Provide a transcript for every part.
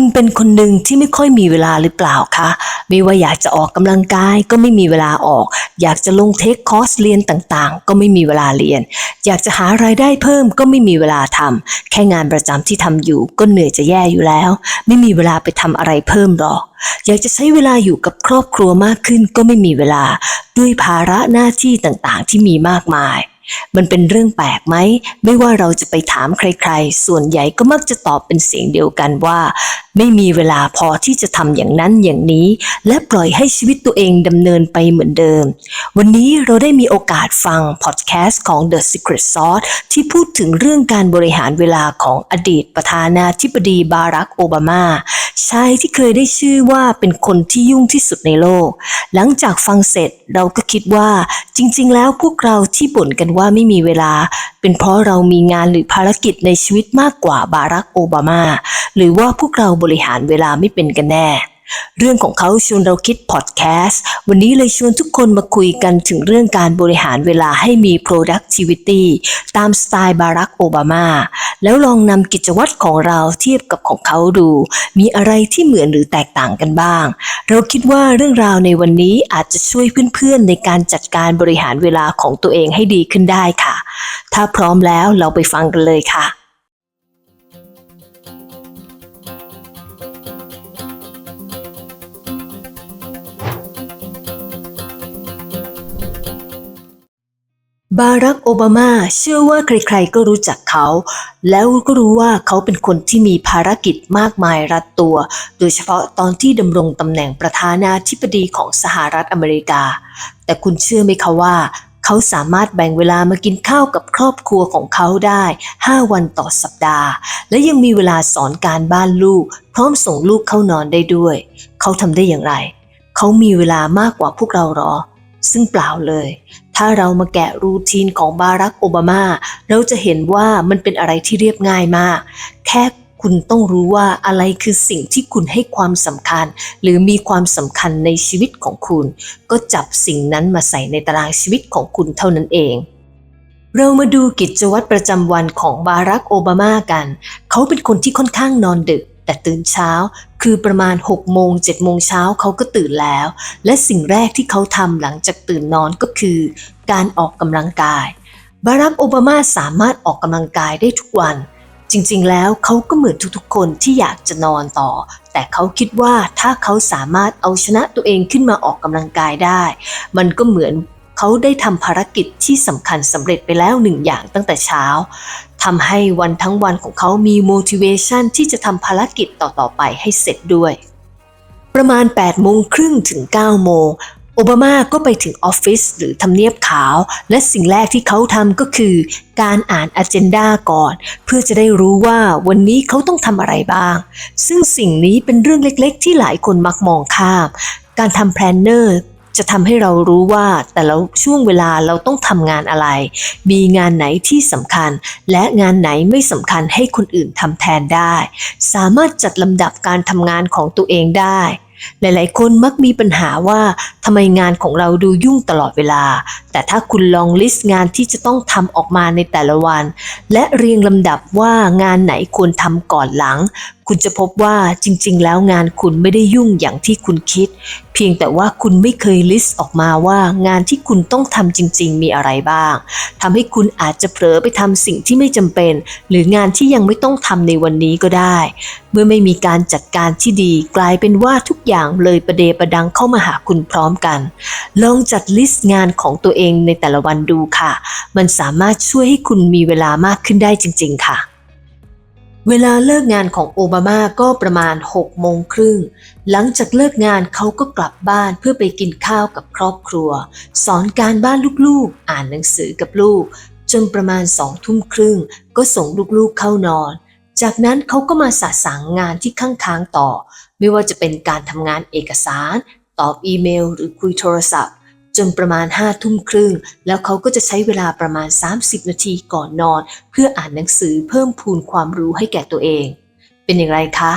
คุณเป็นคนหนึ่งที่ไม่ค่อยมีเวลาหรือเปล่าคะ ไม่ว่าอยากจะออกกำลังกายก็ไม่มีเวลาออก อยากจะลงเทคคอร์สเรียนต่างๆ ก็ไม่มีเวลาเรียน อยากจะหารายได้เพิ่มก็ไม่มีเวลาทำ แค่งานประจำที่ทำอยู่ก็เหนื่อยจะแย่อยู่แล้ว ไม่มีเวลาไปทำอะไรเพิ่มหรอกอยากจะใช้เวลาอยู่กับครอบครัวมากขึ้นก็ไม่มีเวลา ด้วยภาระหน้าที่ต่างๆ ที่มีมากมาย มันเป็นเรื่องแปลกไหม ไม่ว่าเราจะไปถามใครๆ ส่วนใหญ่ก็มักจะตอบเป็นเสียงเดียวกันว่า ไม่มีเวลาพอที่จะทำอย่างนั้นอย่างนี้ และปล่อยให้ชีวิตตัวเองดำเนินไปเหมือนเดิม วันนี้เราได้มีโอกาสฟังพอดแคสต์ของ The Secret Sauce ที่พูดถึงเรื่องการบริหารเวลาของอดีตประธานาธิบดีบารักโอบามา ชายที่เคยได้ชื่อว่าเป็นคนที่ยุ่งที่สุดในโลก หลังจากฟังเสร็จเราก็คิดว่าจริง ๆ แล้วพวกเราที่บ่นกันว่าไม่มีเวลา เป็นเพราะเรามีงานหรือภารกิจในชีวิตมากกว่าบารักโอบามา หรือว่าพวกเราบริหารเวลาไม่เป็นกันแน่ เรื่องของเขาชวนเราคิดพอดแคสต์ วันนี้เลยชวนทุกคนมาคุยกันถึงเรื่องการบริหารเวลาให้มี productivity ตามสไตล์บารักโอบามา แล้วลองนำกิจวัตรของเราเทียบกับของเขาดู มีอะไรที่เหมือนหรือแตกต่างกันบ้าง เราคิดว่าเรื่องราวในวันนี้อาจจะช่วยเพื่อนๆ ในการจัดการบริหารเวลาของตัวเองให้ดีขึ้นได้ค่ะ ถ้าพร้อมแล้วเราไปฟังกันเลยค่ะ บารักโอบามาเชื่อว่าใครๆก็รู้จักเขา แล้วก็รู้ว่าเขาเป็นคนที่มีภารกิจมากมายรัดตัว โดยเฉพาะตอนที่ดำรงตำแหน่งประธานาธิบดีของสหรัฐอเมริกา แต่คุณเชื่อไหมคะว่า เขาสามารถแบ่งเวลามากินข้าวกับครอบครัวของเขาได้ 5 วันต่อสัปดาห์ และยังมีเวลาสอนการบ้านลูก พร้อมส่งลูกเข้านอนได้ด้วย เขาทำได้อย่างไร เขามีเวลามากกว่าพวกเราหรอซึ่งเปล่าเลย ถ้าเรามาแกะรูทีนของบารักโอบามา เราจะเห็นว่ามันเป็นอะไรที่เรียบง่ายมาก แค่คุณต้องรู้ว่าอะไรคือสิ่งที่คุณให้ความสำคัญ หรือมีความสำคัญในชีวิตของคุณ ก็จับสิ่งนั้นมาใส่ในตารางชีวิตของคุณเท่านั้นเอง เรามาดูกิจวัตรประจำวันของบารักโอบามากัน เขาเป็นคนที่ค่อนข้างนอนดึก แต่ตื่นเช้า คือประมาณ6โมง7โมงเช้าเขาก็ตื่นแล้ว และสิ่งแรกที่เขาทำหลังจากตื่นนอนก็คือ การออกกำลังกาย บารักโอบามาสามารถออกกำลังกายได้ทุกวัน จริงๆ แล้วเขาก็เหมือนทุกๆ คนที่อยากจะนอนต่อ แต่เขาคิดว่าถ้าเขาสามารถเอาชนะตัวเองขึ้นมาออกกำลังกายได้ มันก็เหมือน เขาได้ทำภารกิจที่สำคัญสำเร็จไปแล้วหนึ่งอย่างตั้งแต่เช้าทำให้วันทั้งวันของเขามี motivation ที่จะทำภารกิจต่อๆไปให้เสร็จด้วย ประมาณ8โมงครึ่งถึง9โมงโอบามาก็ไปถึงออฟฟิศหรือทำเนียบขาว และสิ่งแรกที่เขาทำก็คือ การอ่านอ g e n d a ก่อน เพื่อจะได้รู้ว่าวันนี้เขาต้องทำอะไรบ้าง ซึ่งสิ่งนี้เป็นเรื่องเล็กๆ ที่หลายคนมักมองข้าม การทำแพลนเนอร์ จะทำให้เรารู้ว่าแต่ละช่วงเวลาเราต้องทำงานอะไร มีงานไหนที่สำคัญ และงานไหนไม่สำคัญให้คนอื่นทำแทนได้ สามารถจัดลำดับการทำงานของตัวเองได้ หลายๆ คนมักมีปัญหาว่าทำไมงานของเราดูยุ่งตลอดเวลา แต่ถ้าคุณลองลิสต์งานที่จะต้องทำออกมาในแต่ละวัน และเรียงลำดับว่างานไหนควรทำก่อนหลัง คุณจะพบว่าจริง ๆ แล้วงานคุณไม่ได้ยุ่งอย่างที่คุณคิด เพียงแต่ว่าคุณไม่เคยลิสต์ออกมาว่างานที่คุณต้องทำจริง ๆ มีอะไรบ้างทำให้คุณอาจจะเผลอไปทำสิ่งที่ไม่จำเป็น หรืองานที่ยังไม่ต้องทำในวันนี้ก็ได้ เมื่อไม่มีการจัดการที่ดี กลายเป็นว่าทุกอย่างเลยประเดประดังเข้ามาหาคุณพร้อมกัน ลองจัดลิสต์งานของตัวเองในแต่ละวันดูค่ะ มันสามารถช่วยให้คุณมีเวลามากขึ้นได้จริง ๆ ค่ะ เวลาเลิกงานของโอบามาก็ประมาณ6โมงครึ่ง หลังจากเลิกงานเขาก็กลับบ้านเพื่อไปกินข้าวกับครอบครัว สอนการบ้านลูกๆ อ่านหนังสือกับลูก จนประมาณสองทุ่มครึ่ง ก็ส่งลูกๆเข้านอน จากนั้นเขาก็มาสะสางงานที่ข้างค้างต่อ ไม่ว่าจะเป็นการทำงานเอกสาร ตอบอีเมล หรือคุยโทรศัพท์ จนประมาณห้าทุ่มครึ่ง แล้วเขาก็จะใช้เวลาประมาณ 30 นาทีก่อนนอน เพื่ออ่านหนังสือเพิ่มพูนความรู้ให้แก่ตัวเอง เป็นอย่างไรคะ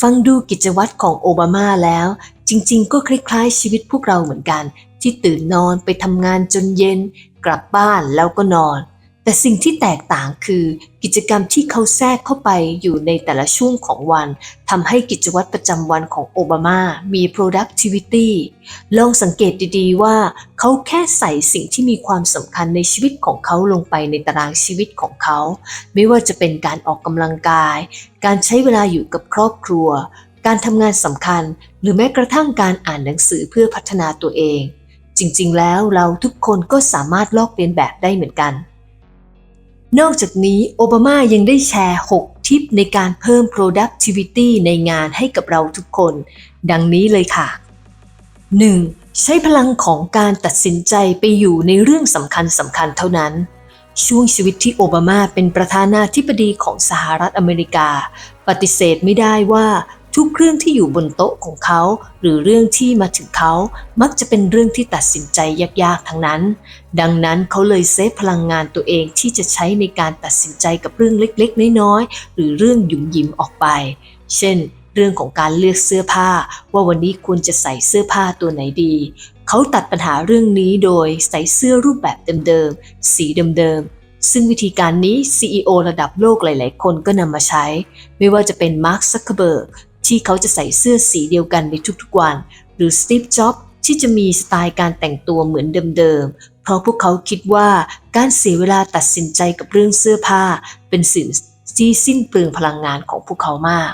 ฟังดูกิจวัตรของโอบามาแล้ว จริงๆ ก็คล้ายๆ ชีวิตพวกเราเหมือนกัน ที่ตื่นนอนไปทำงานจนเย็น กลับบ้านแล้วก็นอน แต่สิ่งที่แตกต่างคือ กิจกรรมที่เขาแทรกเข้าไปอยู่ในแต่ละช่วงของวันทำให้กิจวัตรประจำวันของโอบามามี productivity ลองสังเกตดีๆว่า เขาแค่ใส่สิ่งที่มีความสำคัญในชีวิตของเขาลงไปในตารางชีวิตของเขา ไม่ว่าจะเป็นการออกกำลังกาย การใช้เวลาอยู่กับครอบครัว การทำงานสำคัญ หรือแม้กระทั่งการอ่านหนังสือเพื่อพัฒนาตัวเอง จริงๆ แล้วเราทุกคนก็สามารถลอกเลียนแบบได้เหมือนกัน นอกจากนี้โอบามายังได้แชร์ 6 ทิปในการเพิ่ม productivity ในงานให้กับเราทุกคน ดังนี้เลยค่ะ 1. ใช้พลังของการตัดสินใจไปอยู่ในเรื่องสำคัญสำคัญเท่านั้น ช่วงชีวิตที่โอบามาเป็นประธานาธิบดีของสหรัฐอเมริกา ปฏิเสธไม่ได้ว่า ทุกเรื่องที่อยู่บนโต๊ะของเขา หรือเรื่องที่มาถึงเขา มักจะเป็นเรื่องที่ตัดสินใจยากๆทั้งนั้น ดังนั้นเขาเลยเซฟพลังงานตัวเองที่จะใช้ในการตัดสินใจกับเรื่องเล็กๆ น้อยๆ หรือเรื่องหยุ่มยิมออกไป เช่น เรื่องของการเลือกเสื้อผ้า ว่าวันนี้ควรจะใส่เสื้อผ้าตัวไหนดี เขาตัดปัญหาเรื่องนี้โดยใส่เสื้อรูปแบบเดิมๆ สีเดิมๆซึ่งวิธีการนี้ CEO ระดับโลกหลาย ๆ คนก็นำมาใช้ ไม่ว่าจะเป็นมาร์คซักเคเบิร์ก ที่เขาจะใส่เสื้อสีเดียวกันในทุกๆวัน หรือสตีฟจ็อบที่จะมีสไตล์การแต่งตัวเหมือนเดิมๆ เพราะพวกเขาคิดว่าการเสียเวลาตัดสินใจกับเรื่องเสื้อผ้า เป็นสิ่งที่สิ้นเปลืองพลังงานของพวกเขามาก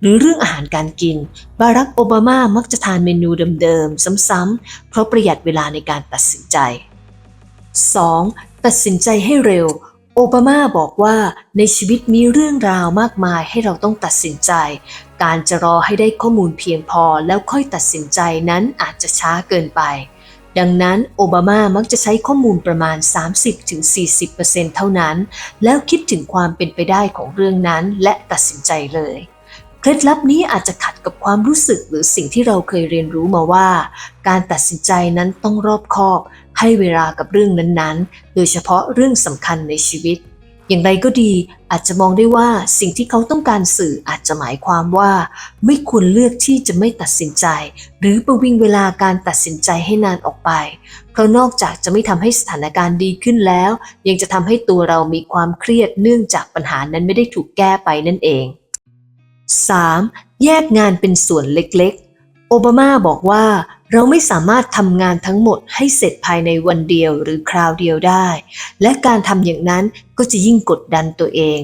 หรือเรื่องอาหารการกิน บารักโอบามามักจะทานเมนูเดิมๆ ซ้ำๆ เพราะประหยัดเวลาในการตัดสินใจ 2. ตัดสินใจให้เร็ว โอบามาบอกว่าในชีวิตมีเรื่องราวมากมายให้เราต้องตัดสินใจ การจะรอให้ได้ข้อมูลเพียงพอแล้วค่อยตัดสินใจนั้นอาจจะช้าเกินไป ดังนั้นโอบามามักจะใช้ข้อมูลประมาณ 30-40%เท่านั้น แล้วคิดถึงความเป็นไปได้ของเรื่องนั้นและตัดสินใจเลยเคล็ดลับนี้อาจจะขัดกับความรู้สึกหรือสิ่งที่เราเคยเรียนรู้มาว่า การตัดสินใจนั้นต้องรอบคอบ ให้เวลากับเรื่องนั้นๆ โดยเฉพาะเรื่องสำคัญในชีวิต อย่างไรก็ดีอาจจะมองได้ว่าสิ่งที่เขาต้องการสื่ออาจจะหมายความว่า ไม่ควรเลือกที่จะไม่ตัดสินใจ หรือประวิงเวลาการตัดสินใจให้นานออกไป เพราะนอกจากจะไม่ทำให้สถานการณ์ดีขึ้นแล้ว ยังจะทำให้ตัวเรามีความเครียดเนื่องจากปัญหานั้นไม่ได้ถูกแก้ไปนั่นเอง 3. แยกงานเป็นส่วนเล็กๆ โอบามาบอกว่า เราไม่สามารถทำงานทั้งหมดให้เสร็จภายในวันเดียวหรือคราวเดียวได้ และการทำอย่างนั้นก็จะยิ่งกดดันตัวเอง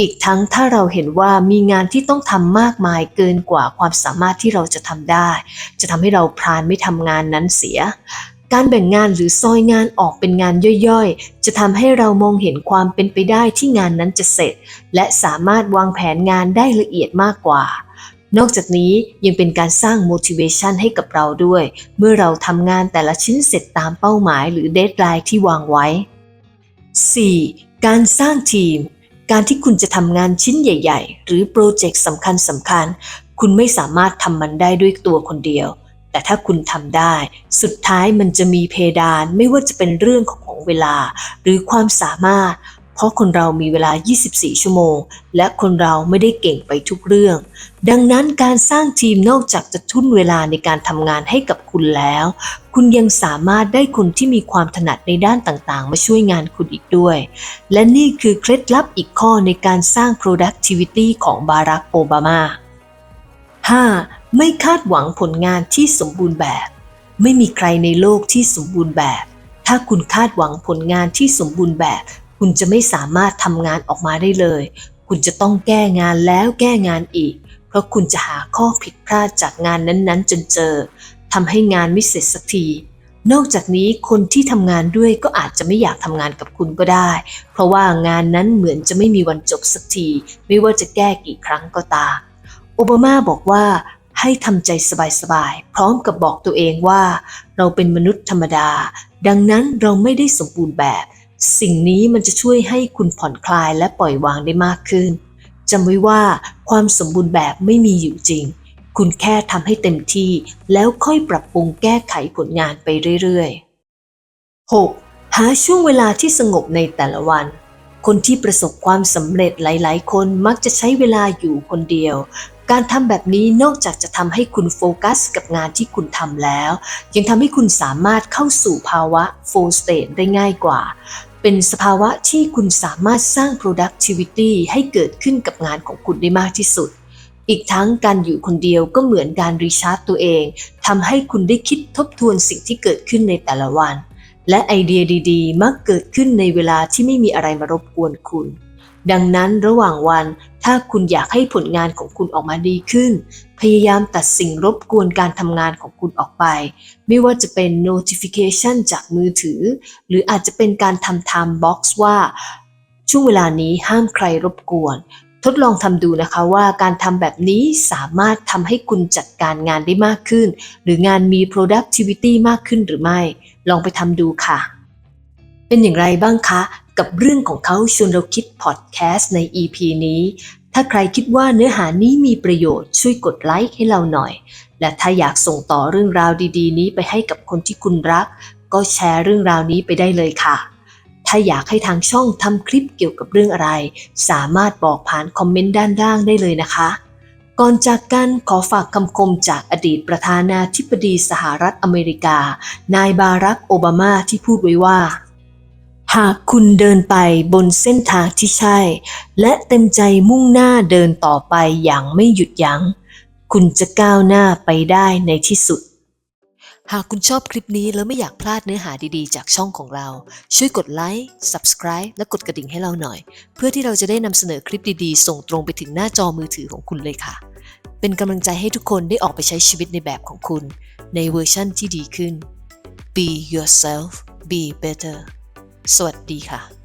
อีกทั้งถ้าเราเห็นว่ามีงานที่ต้องทำมากมายเกินกว่าความสามารถที่เราจะทำได้ จะทำให้เราพลานไม่ทำงานนั้นเสียการแบ่งงานหรือซอยงานออกเป็นงานย่อยๆ จะทำให้เรามองเห็นความเป็นไปได้ที่งานนั้นจะเสร็จ และสามารถวางแผนงานได้ละเอียดมากกว่า นอกจากนี้ยังเป็นการสร้าง motivation ให้กับเราด้วย เมื่อเราทำงานแต่ละชิ้นเสร็จตามเป้าหมายหรือ deadline ที่วางไว้ 4. การสร้างทีม การที่คุณจะทำงานชิ้นใหญ่ ๆ หรือโปรเจกต์สำคัญสำคัญๆคุณไม่สามารถทำมันได้ด้วยตัวคนเดียว แต่ถ้าคุณทำได้ สุดท้ายมันจะมีเพดานไม่ว่าจะเป็นเรื่องของเวลา หรือความสามารถ เพราะคนเรามีเวลา 24 ชั่วโมง และคนเราไม่ได้เก่งไปทุกเรื่อง ดังนั้นการสร้างทีมนอกจากจะทุ่นเวลาในการทำงานให้กับคุณแล้ว คุณยังสามารถได้คนที่มีความถนัดในด้านต่างๆ มาช่วยงานคุณอีกด้วย และนี่คือเคล็ดลับอีกข้อในการสร้าง productivity ของบารักโอบามา 5. ไม่คาดหวังผลงานที่สมบูรณ์แบบ ไม่มีใครในโลกที่สมบูรณ์แบบ ถ้าคุณคาดหวังผลงานที่สมบูรณ์แบบ คุณจะไม่สามารถทำงานออกมาได้เลย คุณจะต้องแก้งานแล้วแก้งานอีก เพราะคุณจะหาข้อผิดพลาดจากงานนั้นๆ จนเจอทำให้งานไม่เสร็จสักทีนอกจากนี้คนที่ทำงานด้วยก็อาจจะไม่อยากทำงานกับคุณก็ได้ เพราะว่างานนั้นเหมือนจะไม่มีวันจบสักที ไม่ว่าจะแก้กี่ครั้งก็ตาม โอบามาบอกว่าให้ทำใจสบายๆ พร้อมกับบอกตัวเองว่า เราเป็นมนุษย์ธรรมดา ดังนั้นเราไม่ได้สมบูรณ์แบบ สิ่งนี้มันจะช่วยให้คุณผ่อนคลายและปล่อยวางได้มากขึ้นจำไว้ว่าความสมบูรณ์แบบไม่มีอยู่จริง คุณแค่ทำให้เต็มที่ แล้วค่อยปรับปรุงแก้ไขผลงานไปเรื่อยๆ 6. หาช่วงเวลาที่สงบในแต่ละวัน คนที่ประสบความสำเร็จหลายๆ คนมักจะใช้เวลาอยู่คนเดียว การทำแบบนี้นอกจากจะทำให้คุณโฟกัสกับงานที่คุณทำแล้ว ยังทำให้คุณสามารถเข้าสู่ภาวะ full state ได้ง่ายกว่า เป็นสภาวะที่คุณสามารถสร้าง productivity ให้เกิดขึ้นกับงานของคุณได้มากที่สุด อีกทั้งการอยู่คนเดียวก็เหมือนการรีชาร์จตัวเองทำให้คุณได้คิดทบทวนสิ่งที่เกิดขึ้นในแต่ละวัน และไอเดียดีๆ มักเกิดขึ้นในเวลาที่ไม่มีอะไรมารบกวนคุณ ดังนั้นระหว่างวัน ถ้าคุณอยากให้ผลงานของคุณออกมาดีขึ้น พยายามตัดสิ่งรบกวนการทำงานของคุณออกไป ไม่ว่าจะเป็น notification จากมือถือ หรืออาจจะเป็นการทำ time box ว่าช่วงเวลานี้ห้ามใครรบกวน ทดลองทำดูนะคะว่าการทำแบบนี้สามารถทำให้คุณจัดการงานได้มากขึ้น หรืองานมี productivity มากขึ้นหรือไม่ ลองไปทำดูค่ะ เป็นอย่างไรบ้างคะ กับเรื่องของเขาชวนเราคิดพอดแคสต์ใน EP นี้ ถ้าใครคิดว่าเนื้อหานี้มีประโยชน์ช่วยกดไลค์ให้เราหน่อย และถ้าอยากส่งต่อเรื่องราวดีๆ นี้ไปให้กับคนที่คุณรัก ก็แชร์เรื่องราวนี้ไปได้เลยค่ะ ถ้าอยากให้ทางช่องทำคลิปเกี่ยวกับเรื่องอะไร สามารถบอกผ่านคอมเมนต์ด้านล่างได้เลยนะคะก่อนจากกันขอฝากคำคมจากอดีตประธานาธิบดีสหรัฐอเมริกา นายบารักโอบามาที่พูดไว้ว่า หากคุณเดินไปบนเส้นทางที่ใช่ และเต็มใจมุ่งหน้าเดินต่อไปอย่างไม่หยุดยัง้ง คุณจะก้าวหน้าไปได้ในที่สุด หากคุณชอบคลิปนี้แล้วไม่อยากพลาดเนื้อหาดีๆ จากช่องของเรา ช่วยกดไลค์ Subscribe และกดกระดิ่งให้เราหน่อย เพื่อที่เราจะได้นำเสนอคลิปดีๆ ส่งตรงไปถึงหน้าจอมือถือของคุณเลยค่ะ เป็นกำลังใจให้ทุกคนได้ออกไปใช้ชีวิตในแบบของคุณ ในเวอร์ชั่นที่ดีขึ้น Be yourself be better สวัสดีค่ะ